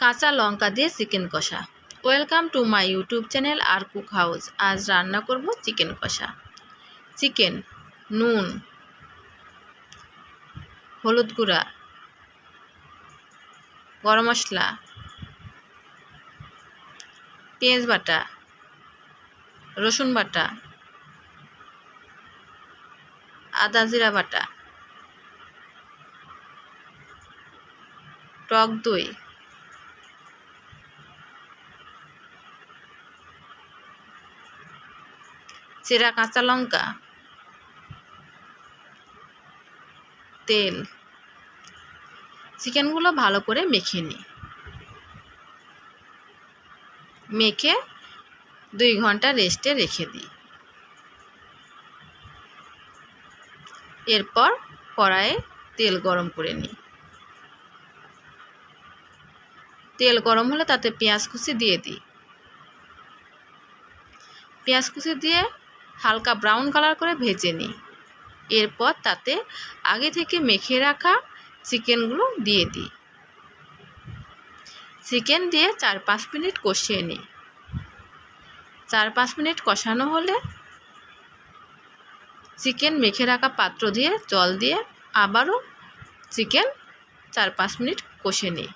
কাঁচা লঙ্কা দিয়ে চিকেন কষা। Welcome to my YouTube channel R cook house. আজ রান্না করব চিকেন কষা। চিকেন, নুন, হলুদ গুঁড়া, গরম মশলা, পেঁয়াজ বাটা, রসুন বাটা, আদা জিরা বাটা, টক দই চেরা কাঁচা লঙ্কা, তেল, চিকেনগুলো ভালো করে মেখে নিই মেখে দুই ঘণ্টা রেস্টে রেখে দিই। এরপর কড়াইয়ে তেল গরম করে নিই। তেল গরম হলে তাতে পেঁয়াজ কুচি দিয়ে দিই। পেঁয়াজ কুচি দিয়ে হালকা ব্রাউন কালার করে ভেজে নিই। এরপর তাতে আগে থেকে মেখে রাখা চিকেনগুলো দিয়ে দিই। চিকেন দিয়ে চার পাঁচ মিনিট কষিয়ে নিই। চার পাঁচ মিনিট কষানো হলে চিকেন মেখে রাখা পাত্র দিয়ে জল দিয়ে আবারও চিকেন চার পাঁচ মিনিট কষে নিই।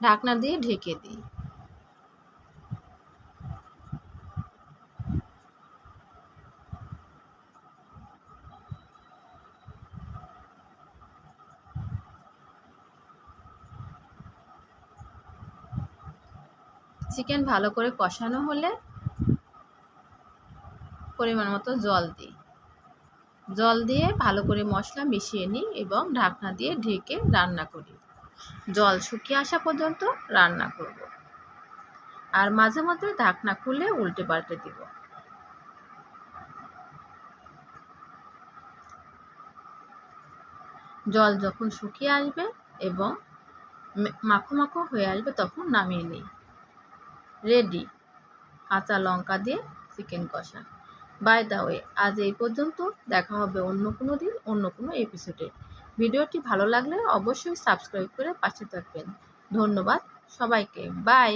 ঢাকনা দিয়ে ঢেকে দিই। চিকেন ভালো করে কষানো হলে পরিমাণ মতো জল দিই। জল দিয়ে ভালো করে মশলা মিশিয়ে নিই এবং ঢাকনা দিয়ে ঢেকে রান্না করি। জল শুকিয়ে আসা পর্যন্ত রান্না করব। আর মাঝে মধ্যে ঢাকনা খুলে উল্টে পাল্টে দিব। জল যখন শুকিয়ে আসবে এবং মাখো মাখো হয়ে আসবে তখন নামিয়ে নিই। রেডি। কাঁচা লঙ্কা দিয়ে চিকেন কষা। বাই দা ওয়ে আজ এই পর্যন্ত দেখা হবে অন্য কোনো দিন, অন্য কোনো এপিসোডে ভিডিওটি ভালো লাগলে অবশ্যই সাবস্ক্রাইব করে পাশে থাকবেন। ধন্যবাদ সবাইকে বাই।